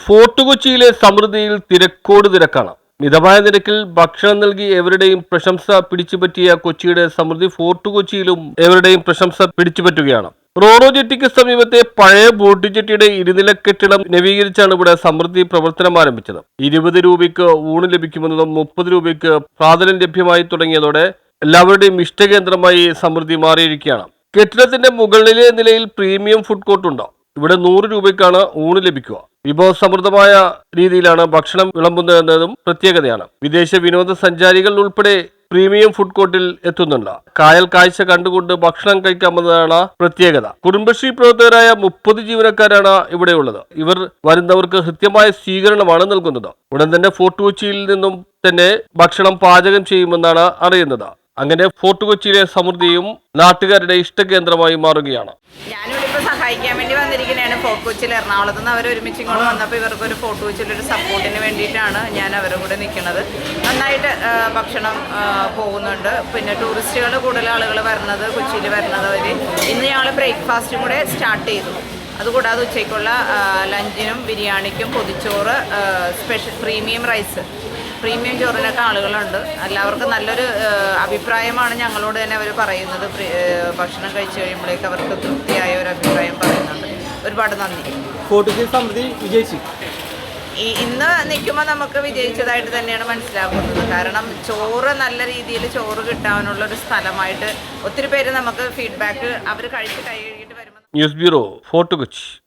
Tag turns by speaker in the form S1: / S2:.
S1: Fort കൊച്ചിയിലെ സമൃദ്ധിയിൽ തിരക്കോട് തിരക്കാണ്. മിതമായ നിരക്കിൽ ഭക്ഷണം നൽകി എവരുടെയും പ്രശംസ പിടിച്ചുപറ്റിയ കൊച്ചിയുടെ സമൃദ്ധി ഫോർട്ട് കൊച്ചിയിലും എവരുടെയും പ്രശംസ പിടിച്ചുപറ്റുകയാണ്. റോറോ ജെട്ടിക്ക് സമീപത്തെ പഴയ ബോട്ട് ജെട്ടിയുടെ ഇരുനില കെട്ടിടം നവീകരിച്ചാണ് ഇവിടെ സമൃദ്ധി പ്രവർത്തനം ആരംഭിച്ചത്. ഇരുപത് രൂപയ്ക്ക് ഊണ് ലഭിക്കുമെന്നതും മുപ്പത് രൂപയ്ക്ക് പ്രാതലം ലഭ്യമായി തുടങ്ങിയതോടെ എല്ലാവരുടെയും ഇഷ്ടകേന്ദ്രമായി സമൃദ്ധി മാറിയിരിക്കുകയാണ്. കെട്ടിടത്തിന്റെ മുകളിലെ നിലയിൽ പ്രീമിയം ഫുഡ് കോർട്ട് ഉണ്ട്. ഇവിടെ നൂറ് രൂപയ്ക്കാണ് ഊണ് ലഭിക്കുക. വിഭവസമൃദ്ധമായ രീതിയിലാണ് ഭക്ഷണം വിളമ്പുന്നതെന്നതും പ്രത്യേകതയാണ്. വിദേശ വിനോദസഞ്ചാരികൾ ഉൾപ്പെടെ പ്രീമിയം ഫുഡ് കോർട്ടിൽ എത്തുന്നുണ്ട്. കായൽ കാഴ്ച കണ്ടുകൊണ്ട് ഭക്ഷണം കഴിക്കാമെന്നതാണ് പ്രത്യേകത. കുടുംബശ്രീ പ്രവർത്തകരായ മുപ്പത് ജീവനക്കാരാണ് ഇവിടെയുള്ളത്. ഇവർ വരുന്നവർക്ക് കൃത്യമായ സ്വീകരണമാണ് നൽകുന്നത്. ഉടൻ തന്നെ ഫോർട്ട് കൊച്ചിയിൽ നിന്നും തന്നെ ഭക്ഷണം പാചകം ചെയ്യുമെന്നാണ് അറിയുന്നത്. അങ്ങനെ ഫോർട്ട് കൊച്ചിയിലെ സമൃദ്ധിയും നാട്ടുകാരുടെ ഇഷ്ടകേന്ദ്രമായി മാറുകയാണ്.
S2: ഇപ്പോൾ സഹായിക്കാൻ വേണ്ടി വന്നിരിക്കുന്നതാണ് ഫോർട്ട് കൊച്ചിയിൽ എറണാകുളത്ത് നിന്ന് അവർ ഒരുമിച്ച് ഇങ്ങോട്ട് വന്നപ്പോൾ ഇവർക്ക് ഒരു ഒരു സപ്പോർട്ടിന് വേണ്ടിയിട്ടാണ് ഞാൻ അവരുടെ കൂടെ നിൽക്കുന്നത് നന്നായിട്ട് ഭക്ഷണം പോകുന്നുണ്ട്. പിന്നെ ടൂറിസ്റ്റുകൾ കൂടുതൽ ആളുകൾ വരുന്നത് കൊച്ചിയിൽ വരുന്നത് അവർ ഇന്ന് ഞങ്ങൾ ബ്രേക്ക്ഫാസ്റ്റും കൂടെ സ്റ്റാർട്ട് ചെയ്തു. അതുകൂടാതെ ഉച്ചയ്ക്കുള്ള ലഞ്ചിനും ബിരിയാണിക്കും പൊതിച്ചോറ് സ്പെഷ്യൽ പ്രീമിയം റൈസ്. പ്രീമിയം ചോറിനൊക്കെ ആളുകളുണ്ട്. എല്ലാവർക്കും നല്ലൊരു അഭിപ്രായമാണ് ഞങ്ങളോട് തന്നെ അവർ പറയുന്നത്. ഭക്ഷണം കഴിച്ചു കഴിയുമ്പോഴേക്ക് അവർക്ക് തൃപ്തിയായ ഒരു അഭിപ്രായം പറയുന്നുണ്ട്. ഒരുപാട് നന്ദി.
S3: ഫോർട്ട് കൊച്ചി സമൃദ്ധി വിജയിച്ചു.
S2: ഈ ഇന്ന് നിൽക്കുമ്പോൾ നമുക്ക് വിജയിച്ചതായിട്ട് തന്നെയാണ് മനസ്സിലാക്കുന്നത് കാരണം ചോറ് നല്ല രീതിയിൽ ചോറ് കിട്ടാനുള്ള ഒരു സ്ഥലമായിട്ട് ഒത്തിരി പേര് നമുക്ക് ഫീഡ്ബാക്ക് അവർ കഴിച്ച് കൈ കഴുകിയിട്ട് വരുമ്പോൾ
S1: ന്യൂസ് ബ്യൂറോ ഫോർട്ട് കൊച്ചി.